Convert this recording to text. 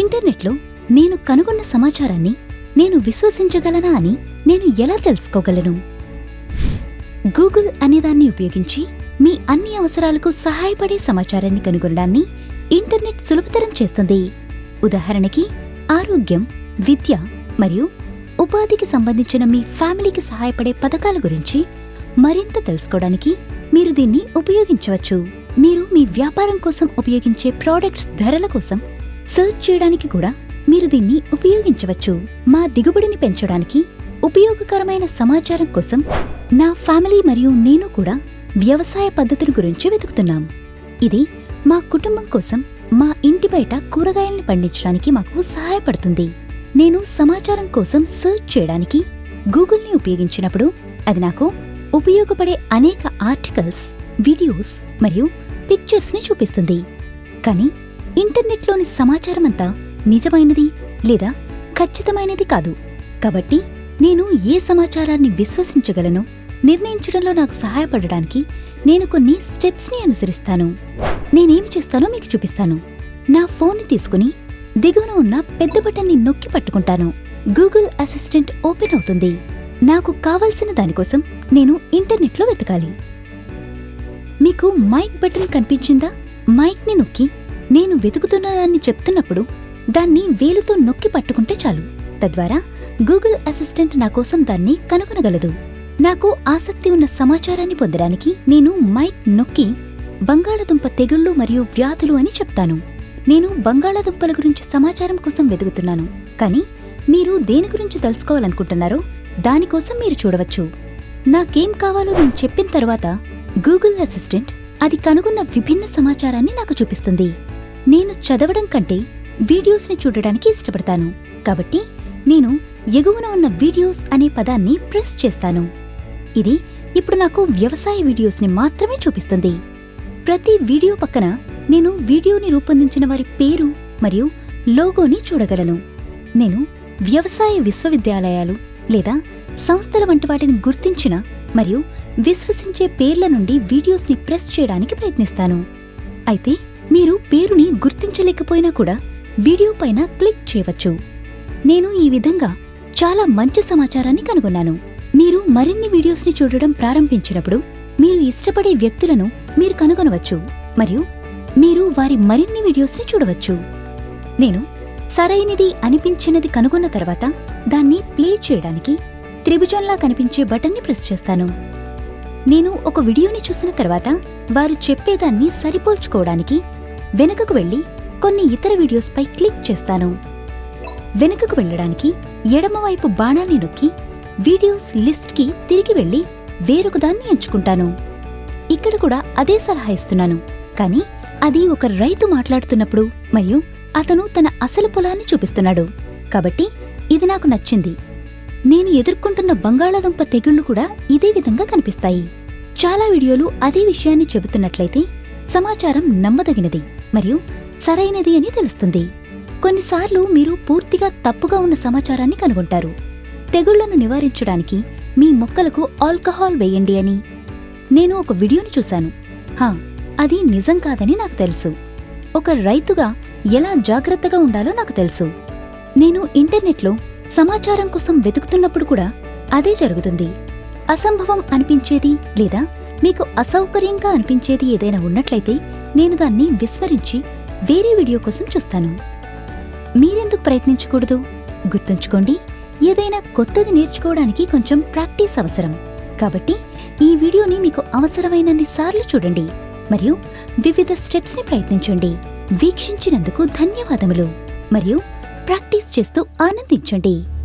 ఇంటర్నెట్లో నేను కనుగొన్న సమాచారాన్ని నేను విశ్వసించగలనా అని నేను ఎలా తెలుసుకోగలను? గూగుల్ అనేదాన్ని ఉపయోగించి మీ అన్ని అవసరాలకు సహాయపడే సమాచారాన్ని కనుగొనడాన్ని ఇంటర్నెట్ సులభతరం చేస్తుంది. ఉదాహరణకి ఆరోగ్యం విద్య మరియు ఉపాధికి సంబంధించిన మీ ఫ్యామిలీకి సహాయపడే పథకాల గురించి మరింత తెలుసుకోవడానికి మీరు దీన్ని ఉపయోగించవచ్చు. మీరు మీ వ్యాపారం కోసం ఉపయోగించే ప్రోడక్ట్స్ ధరల కోసం సెర్చ్ చేయడానికి కూడా మీరు దీన్ని ఉపయోగించవచ్చు. మా దిగుబడిని పెంచడానికి ఉపయోగకరమైన సమాచారం కోసం నా ఫ్యామిలీ మరియు నేను కూడా వ్యవసాయ పద్ధతుల గురించి వెతుకుతున్నాం. ఇది మా కుటుంబం కోసం మా ఇంటి బయట కూరగాయల్ని పండించడానికి మాకు సహాయపడుతుంది. నేను సమాచారం కోసం సెర్చ్ చేయడానికి గూగుల్ని ఉపయోగించినప్పుడు అది నాకు ఉపయోగపడే అనేక ఆర్టికల్స్ వీడియోస్ మరియు పిక్చర్స్ని చూపిస్తుంది. కానీ ఇంటర్నెట్లోని సమాచారం అంతా నిజమైనది లేదా ఖచ్చితమైనది కాదు. కాబట్టి నేను ఏ సమాచారాన్ని విశ్వసించగలను నిర్ణయించడంలో నాకు సహాయపడడానికి నేను కొన్ని స్టెప్స్ని అనుసరిస్తాను. నేనేమి చేస్తానో మీకు చూపిస్తాను. నా ఫోన్ని తీసుకుని దిగువన ఉన్న పెద్ద బటన్ని నొక్కి పట్టుకుంటాను. గూగుల్ అసిస్టెంట్ ఓపెన్ అవుతుంది. నాకు కావలసిన దానికోసం నేను ఇంటర్నెట్లో వెతకాలి. మీకు మైక్ బటన్ కనిపించిందా? మైక్ని నొక్కి నేను వెతుకుతున్నదాన్ని చెప్తున్నప్పుడు దాన్ని వేలుతో నొక్కి పట్టుకుంటే చాలు. తద్వారా గూగుల్ అసిస్టెంట్ నా కోసం దాన్ని కనుగొనగలదు. నాకు ఆసక్తి ఉన్న సమాచారాన్ని పొందడానికి నేను మైక్ నొక్కి బంగాళదుంప తెగుళ్ళు మరియు వ్యాధులు అని చెప్తాను. నేను బంగాళాదుంపల గురించి సమాచారం కోసం వెతుకుతున్నాను. కానీ మీరు దేని గురించి తెలుసుకోవాలనుకుంటున్నారో దానికోసం మీరు చూడవచ్చు. నాకేం కావాలో నేను చెప్పిన తర్వాత గూగుల్ అసిస్టెంట్ అది కనుగొన్న విభిన్న సమాచారాన్ని నాకు చూపిస్తుంది. నేను చదవడం కంటే వీడియోస్ని చూడడానికి ఇష్టపడతాను. కాబట్టి నేను ఎగువన ఉన్న వీడియోస్ అనే పదాన్ని ప్రెస్ చేస్తాను. ఇది ఇప్పుడు నాకు వ్యవసాయ వీడియోస్ని మాత్రమే చూపిస్తుంది. ప్రతి వీడియో పక్కన నేను వీడియోని రూపొందించిన వారి పేరు మరియు లోగోని చూడగలను. నేను వ్యవసాయ విశ్వవిద్యాలయాలు లేదా సంస్థల వంటి వాటిని గుర్తించిన మరియు విశ్వసించే పేర్ల నుండి వీడియోస్ని ప్రెస్ చేయడానికి ప్రయత్నిస్తాను. అయితే మీరు పేరుని గుర్తించలేకపోయినా కూడా వీడియో పైన క్లిక్ చేయవచ్చు. నేను ఈ విధంగా చాలా మంచి సమాచారాన్ని కనుగొన్నాను. మీరు మరిన్ని వీడియోస్ని చూడడం ప్రారంభించినప్పుడు మీరు ఇష్టపడే వ్యక్తులను మీరు కనుగొనవచ్చు మరియు మీరు వారి మరిన్ని వీడియోస్ని చూడవచ్చు. నేను సరైనది అనిపించినది కనుగొన్న తర్వాత దాన్ని ప్లే చేయడానికి త్రిభుజంలా కనిపించే బటన్ని ప్రెస్ చేస్తాను. నేను ఒక వీడియోని చూసిన తర్వాత వారు చెప్పేదాన్ని సరిపోల్చుకోవడానికి వెనుకకు వెళ్ళి కొన్ని ఇతర వీడియోస్పై క్లిక్ చేస్తాను. వెనుకకు వెళ్ళడానికి ఎడమవైపు బాణాన్ని నొక్కి వీడియోస్ లిస్ట్కి తిరిగి వెళ్ళి వేరొకదాన్ని ఎంచుకుంటాను. ఇక్కడ కూడా అదే సలహా ఇస్తున్నాను. కానీ అది ఒక రైతు మాట్లాడుతున్నప్పుడు మరియు అతను తన అసలు పొలాన్ని చూపిస్తున్నాడు. కాబట్టి ఇది నాకు నచ్చింది. నేను ఎదుర్కొంటున్న బంగాళాదుంప తెగుళ్ళు కూడా ఇదే విధంగా కనిపిస్తాయి. చాలా వీడియోలు అదే విషయాన్ని చెబుతున్నట్లయితే సమాచారం నమ్మదగినది. మరియు సరైనది అని తెలుస్తుంది. కొన్నిసార్లు మీరు పూర్తిగా తప్పుగా ఉన్న సమాచారాన్ని కనుగొంటారు. తెగుళ్ళను నివారించడానికి మీ మొక్కలకు ఆల్కహాల్ వేయండి అని. నేను ఒక వీడియోని చూశాను. హా అది నిజం కాదని నాకు తెలుసు. ఒక రైతుగా ఎలా జాగ్రత్తగా ఉండాలో నాకు తెలుసు. నేను ఇంటర్నెట్లో సమాచారం కోసం వెతుకుతున్నప్పుడు కూడా అదే జరుగుతుంది. అసంభవం అనిపించేది లేదా మీకు అసౌకర్యంగా అనిపించేది ఏదైనా ఉన్నట్లయితే నేను దాన్ని విస్మరించి వేరే వీడియో కోసం చూస్తాను. మీరెందుకు ప్రయత్నించకూడదు? గుర్తుంచుకోండి ఏదైనా కొత్తది నేర్చుకోవడానికి కొంచెం ప్రాక్టీస్ అవసరం. కాబట్టి ఈ వీడియోని మీకు అవసరమైనన్ని సార్లు చూడండి మరియు వివిధ స్టెప్స్ని ప్రయత్నించండి. వీక్షించినందుకు ధన్యవాదములు. మరియు ప్రాక్టీస్ చేస్తూ ఆనందించండి.